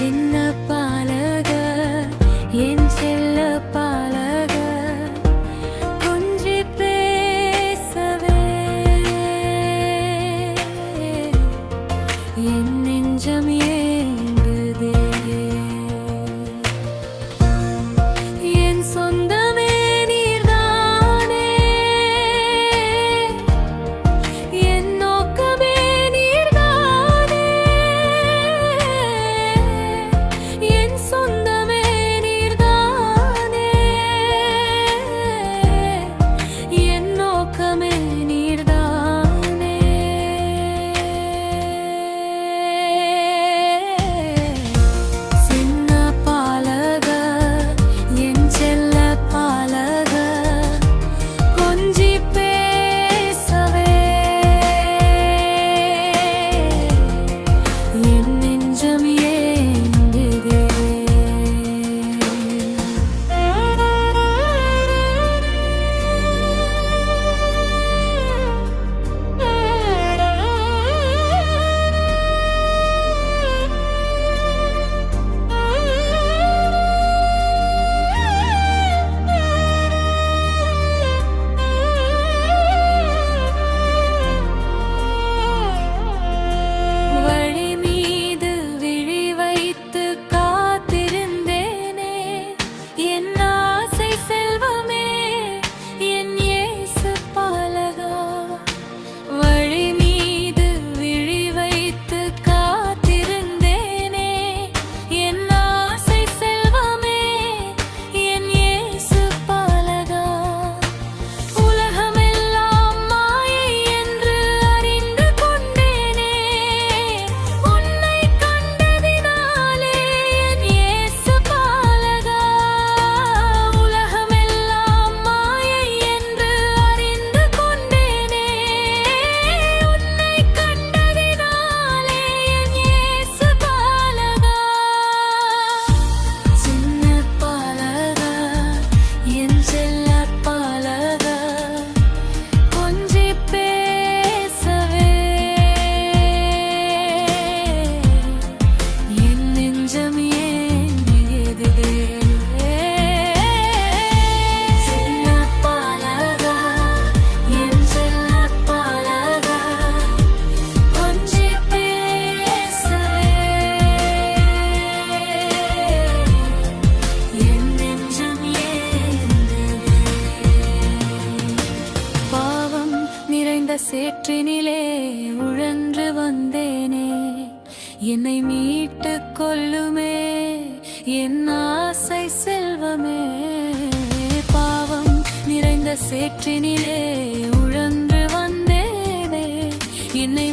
சின்ன கலந்த சேற்றினிலே உழன்று வந்தேனே. என்னை மீட்டு கொள்ளுமே என் ஆசை செல்வமே. பாவம் நிறைந்த சேற்றினிலே உழன்று வந்தேனே. என்னை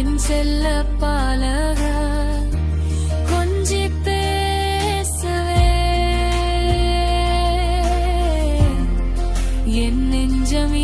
என் செல்ல பாலக கொஞ்சி பேசவே. என் நெஞ்சம்